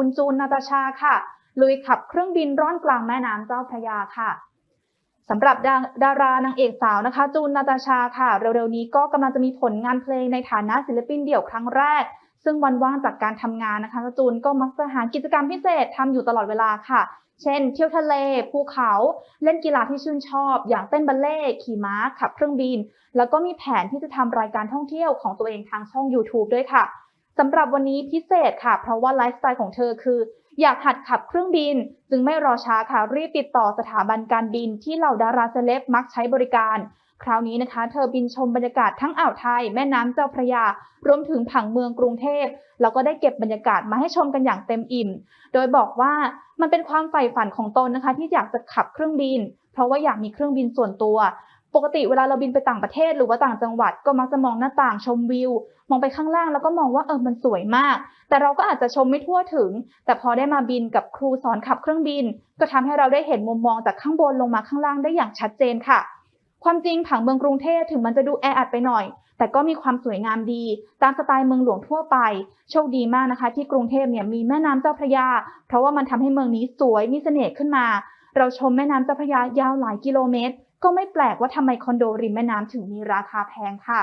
คุณจูนนาตาชาค่ะ ลุยขับเครื่องบินร่อนกลางแม่น้ำเจ้าพระยาค่ะสำหรับดาดารานางเอกสาวนะคะ จูนนาตาชาค่ะ เร็วๆนี้ก็กำลังจะมีผลงานเพลงในฐานะศิลปินเดี่ยวครั้งแรก ซึ่งวันว่างจากการทำงานนะคะจูนก็มักจะหากิจกรรมพิเศษทำอยู่ตลอดเวลาค่ะ เช่น เที่ยวทะเล ภูเขา เล่นกีฬาที่ชื่นชอบ อย่างเต้นบัลเล่ขี่ม้า ขับเครื่องบิน แล้วก็มีแผนที่จะทำรายการท่องเที่ยวของตัวเองทางช่อง YouTube ด้วยค่ะ สำหรับวันนี้พิเศษค่ะ เพราะว่าไลฟ์สไตล์ของเธอคือ อยากหัดขับเครื่องบิน จึงไม่รอช้าค่ะ รีบติดต่อสถาบันการบินที่เหล่าดาราเซเลบมักใช้บริการ คราวนี้นะคะ เธอบินชมบรรยากาศทั้งอ่าวไทย แม่น้ำเจ้าพระยา รวมถึงผังเมืองกรุงเทพ แล้วก็ได้เก็บบรรยากาศมาให้ชมกันอย่างเต็มอิ่ม โดยบอกว่ามันเป็นความใฝ่ฝันของตนนะคะ ที่อยากจะขับเครื่องบิน เพราะว่าอยากมีเครื่องบินส่วนตัว ปกติเวลาเราบินไปต่างประเทศหรือว่าต่างจังหวัดก็มักจะมองหน้าต่างชมวิว มองไปข้างล่างแล้วก็มองว่าเออมันสวยมาก แต่เราก็อาจจะชมไม่ทั่วถึง แต่พอได้มาบินกับครูสอนขับเครื่องบิน ก็ทำให้เราได้เห็นมุมมองจากข้างบนลงมาข้างล่างได้อย่างชัดเจนค่ะ ความจริงผังเมืองกรุงเทพถึงมันจะดูแออัดไปหน่อย แต่ก็มีความสวยงามดี ตามสไตล์เมืองหลวงทั่วไป โชคดีมากนะคะ ที่กรุงเทพเนี่ยมีแม่น้ำเจ้าพระยา เพราะว่ามันทำให้เมืองนี้สวยมีเสน่ห์ขึ้นมา เราชมแม่น้ำเจ้าพระยายาวหลายกิโลเมตร ก็ไม่แปลกว่าทำไมคอนโดริมแม่น้ำถึงมีราคาแพงค่ะ